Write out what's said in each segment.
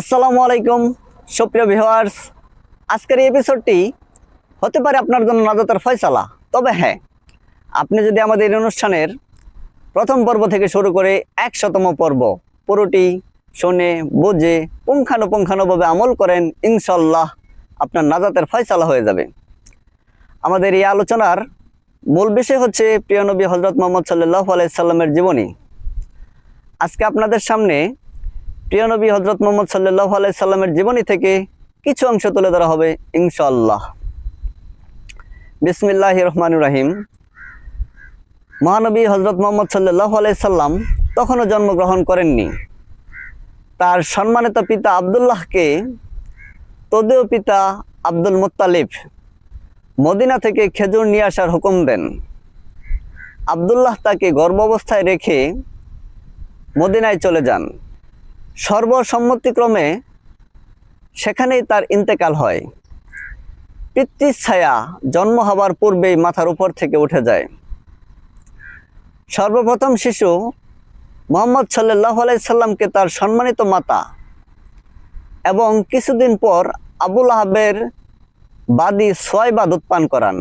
আসসালামু আলাইকুম, সুপ্রিয় ভিউয়ার্স আজকের এই এপিসোডটি হতে পারে আপনার জন্য নাজাতের ফয়সালা, তবে হ্যাঁ আপনি যদি আমাদের এই অনুষ্ঠানের প্রথম পর্ব থেকে শুরু করে একশতম পর্ব পুরোটি শুনে, বুঝে, পুঙ্খানুপুঙ্খানুভাবে আমল করেন ইনশাল্লাহ আপনার নাজাতের ফয়সালা হয়ে যাবে। আমাদের এই আলোচনার মূল বিষয় হচ্ছে প্রিয় নবী হজরত মোহাম্মদ সাল্লাহ আলাইসাল্লামের জীবনী। আজকে আপনাদের সামনে প্রিয় নবী হজরত মোহাম্মদ সাল্লাহ আলাইসাল্লামের জীবনী থেকে কিছু অংশ তুলে ধরা হবে ইনশাআল্লাহ। বিসমিল্লাহ রহমান রাহিম। মহানবী হজরত মোহাম্মদ সাল্লাহ আলাইসাল্লাম তখনও জন্মগ্রহণ করেননি। তার সম্মানিত পিতা আবদুল্লাহকে তদেও পিতা আব্দুল মুত্তালিব মদিনা থেকে খেজুর নিয়ে আসার হুকুম দেন। আবদুল্লাহ তাকে গর্ভাবস্থায় রেখে মদিনায় চলে যান। সর্বসম্মতিক্রমে সেখানেই তার ইন্তেকাল হয়। পিতৃ ছায়া জন্ম হবার পূর্বেই মাথার উপর থেকে উঠে যায়। সর্বপ্রথম শিশু মোহাম্মদ সাল্লাহ আলাইসাল্লামকে তার সম্মানিত মাতা এবং কিছুদিন পর আবুল আহাবের বাদী সোয়াইবাদ উৎপান করান।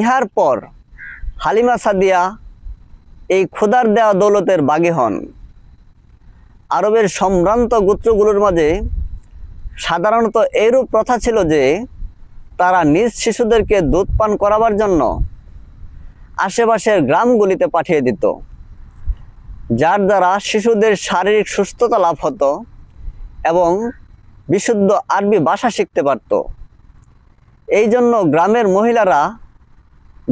ইহার পর হালিমা সাদিয়া এই ক্ষুদার দেওয়া দৌলতের বাগে হন। আরবের সম্ভ্রান্ত গোত্রগুলোর মাঝে সাধারণত এরূপ প্রথা ছিল যে তারা নিজ শিশুদেরকে দুধ পান করাবার জন্য আশেপাশের গ্রামগুলিতে পাঠিয়ে দিত, যার দ্বারা শিশুদের শারীরিক সুস্থতা লাভ হতো এবং বিশুদ্ধ আরবি ভাষা শিখতে পারত। এই জন্য গ্রামের মহিলারা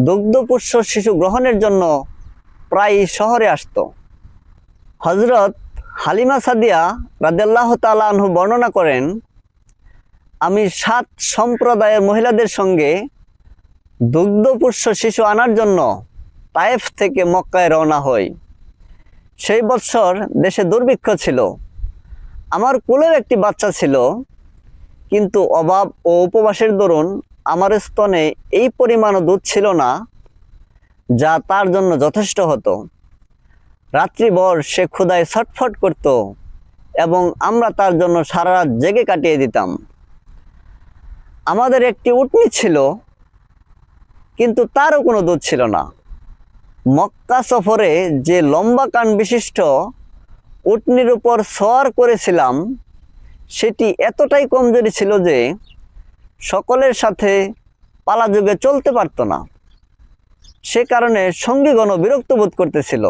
দুগ্ধপুষ্য শিশু গ্রহণের জন্য প্রায় শহরে আসতো। হজরত হালিমা সাদিয়া রাদেল্লাহ তালাহু বর্ণনা করেন, আমি সাত সম্প্রদায়ের মহিলাদের সঙ্গে দুগ্ধপুষ্য শিশু আনার জন্য তায়েফ থেকে মক্কায় রওনা হই। সেই বৎসর দেশে দুর্ভিক্ষ ছিল। আমার কুলের একটি বাচ্চা ছিল, কিন্তু অভাব ও উপবাসের দরুন আমার স্তনে এই পরিমাণও দুধ ছিল না, যা তার জন্য যথেষ্ট হতো। রাত্রিভর সে ক্ষুদায় ছটফট করত এবং আমরা তার জন্য সারা রাত জেগে কাটিয়ে দিতাম। আমাদের একটি উটনি ছিল, কিন্তু তারও কোনো দুধ ছিল না। মক্কা সফরে যে লম্বা কান বিশিষ্ট উটনির উপর সর করেছিলাম, সেটি এতটাই কমজোরি ছিল যে সকলের সাথে পালাযোগে চলতে পারত না। সে কারণে সঙ্গীগণ বিরক্ত বোধ করতেছিল।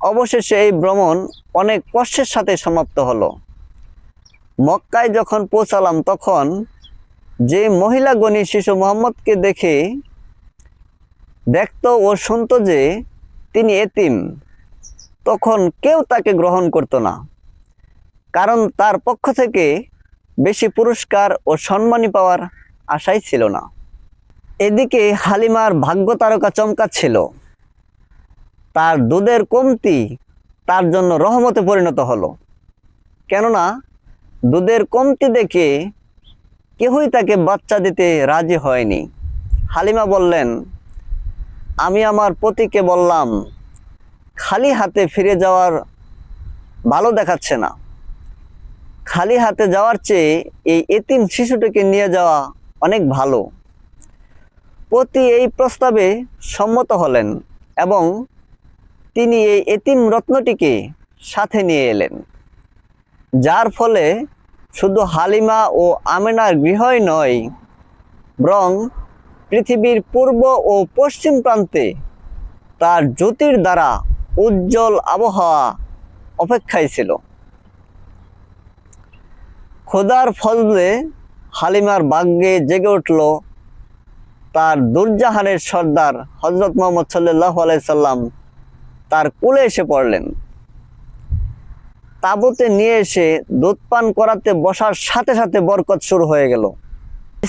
অবশেষে এই ভ্রমণ অনেক কষ্টের সাথে সমাপ্ত হলো। মক্কায় যখন পৌঁছালাম তখন যে মহিলা গণী শিশু মোহাম্মদকে দেখে দেখত ও শুনত যে তিনি এতিম, তখন কেউ তাকে গ্রহণ করত না। কারণ তার পক্ষ থেকে বেশি পুরস্কার ও সম্মানী পাওয়ার আশাই ছিল না। এদিকে হালিমার ভাগ্য তারকা চমকাচ্ছিল। তার দুধের কমতি তার জন্য রহমতে পরিণত হলো। কেননা দুধের কমতি দেখে কেউই তাকে বাচ্চা দিতে রাজি হয়নি। হালিমা বললেন, আমি আমার পতিকে বললাম, খালি হাতে ফিরে যাওয়ার ভালো দেখাচ্ছে না। খালি হাতে যাওয়ার চেয়ে এই এতিম শিশুটিকে নিয়ে যাওয়া অনেক ভালো। পতি এই প্রস্তাবে সম্মত হলেন এবং তিনি এই এতিম রত্নটিকে সাথে নিয়ে এলেন, যার ফলে শুধু হালিমা ও আমেনার গৃহই নয়, বরং পৃথিবীর পূর্ব ও পশ্চিম প্রান্তে তার জ্যোতির দ্বারা উজ্জ্বল আবহাওয়া অপেক্ষায় ছিল। খোদার ফজলে হালিমার বাগ্যে জেগে উঠল তার দুরজাহানের সর্দার হজরত মোহাম্মদ সাল্লাহ আলাইসাল্লাম তার কোলে এসে পড়লেন। তাবুতে নিয়ে এসে দুধ পান করাতে বসার সাথে সাথে বরকত শুরু হয়ে গেল।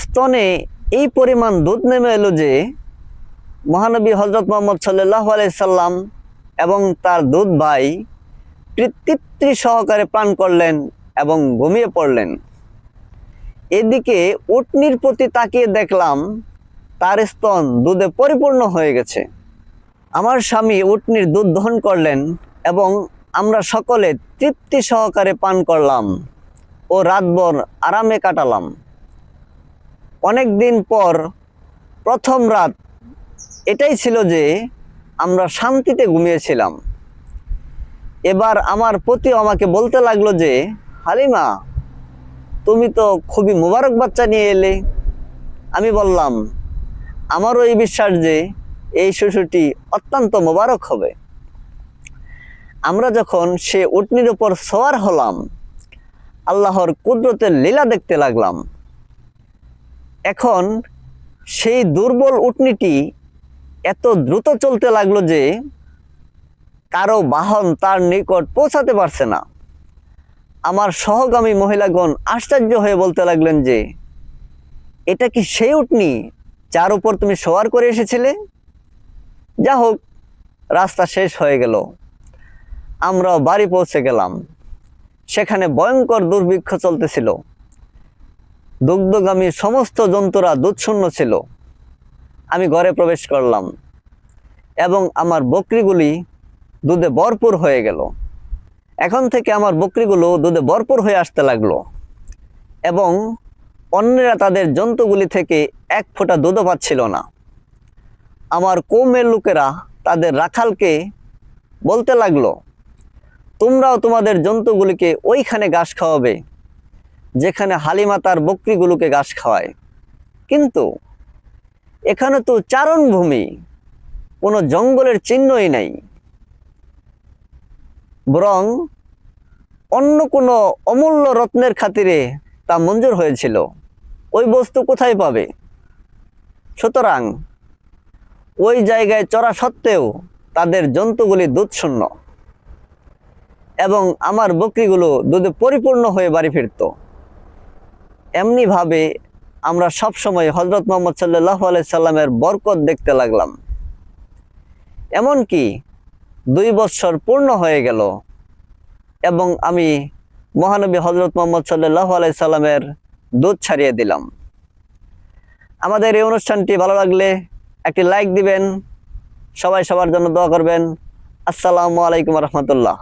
স্তনে এই পরিমাণ দুধ নেমে এলো যে, মহানবী হজরত মোহাম্মদ সাল্লাহ আলাইসাল্লাম এবং তার দুধ ভাই তৃপ্তি সহকারে পান করলেন এবং ঘুমিয়ে পড়লেন। এদিকে উটনির প্রতি তাকিয়ে দেখলাম তার স্তন দুধে পরিপূর্ণ হয়ে গেছে। আমার স্বামী উটনির দুধ দহন করলেন এবং আমরা সকলে তৃপ্তি সহকারে পান করলাম ও রাতভর আরামে কাটালাম। অনেক দিন পর প্রথম রাত এটাই ছিল যে আমরা শান্তিতে ঘুমিয়েছিলাম। এবার আমার পতি আমাকে বলতে লাগল যে, হালিমা, তুমি তো খুবই মুবারক বাচ্চা নিয়ে এলে। আমি বললাম, আমারও এই বিশ্বাস যে এই শিশুটি অত্যন্ত মোবারক হবে। আমরা যখন সে উটনির উপর সোয়ার হলাম, আল্লাহর কুদরতের লীলা দেখতে লাগলাম। এখন সেই দুর্বল উটনিটি এত দ্রুত চলতে লাগল যে কারও বাহন তার নিকট পৌঁছাতে পারছে না। আমার সহগামী মহিলাগণ আশ্চর্য হয়ে বলতে লাগলেন যে, এটা কি সেই উটনি যার উপর তুমি সওয়ার করে এসেছিলে? যা হোক রাস্তা শেষ হয়ে গেল। আমরাও বাড়ি পৌঁছে গেলাম। সেখানে ভয়ঙ্কর দুর্ভিক্ষ চলতেছিল। দুগ্ধগামী সমস্ত জন্তুরা দুধশূন্য ছিল। আমি ঘরে প্রবেশ করলাম এবং আমার বকরিগুলি দুধে ভরপুর হয়ে গেল। এখন থেকে আমার বকরিগুলো দুধে ভরপুর হয়ে আসতে লাগল এবং অন্যেরা তাদের জন্তুগুলি থেকে এক ফোঁটা দুধও পাচ্ছিল না। আমার কৌমের লোকেরা তাদের রাখালকে বলতে লাগল, তোমরাও তোমাদের জন্তুগুলিকে ওইখানে ঘাস খাওয়াবে, যেখানে হালিমা তার বকরিগুলোকে ঘাস খাওয়ায়। কিন্তু এখানে তো চারণভূমি, কোনো জঙ্গলের চিহ্নই নাই। বরং অন্য কোনো অমূল্য রত্নের খাতিরে তা মঞ্জুর হয়েছিল। ওই বস্তু কোথায় পাবে? সুতরাং ওই জায়গায় চড়া সত্ত্বেও তাদের জন্তুগুলি দুধশূন্য। এবং আমার বকরিগুলো দুধে পরিপূর্ণ হয়ে বাড়ি ফিরত। এমনিভাবে আমরা সবসময় হজরত মোহাম্মদ সাল্লাহ সাল্লামের বরকত দেখতে লাগলাম। এমনকি দুই বৎসর পূর্ণ হয়ে গেল এবং আমি মহানবী হজরত মোহাম্মদ সাল্লাহ সাল্লামের দুধ ছাড়িয়ে দিলাম। আমাদের এই অনুষ্ঠানটি ভালো লাগলে একটি লাইক দিবেন সবাই সবার জন্য দোয়া করবেন। আসসালামু আলাইকুম রহমতুল্লাহ।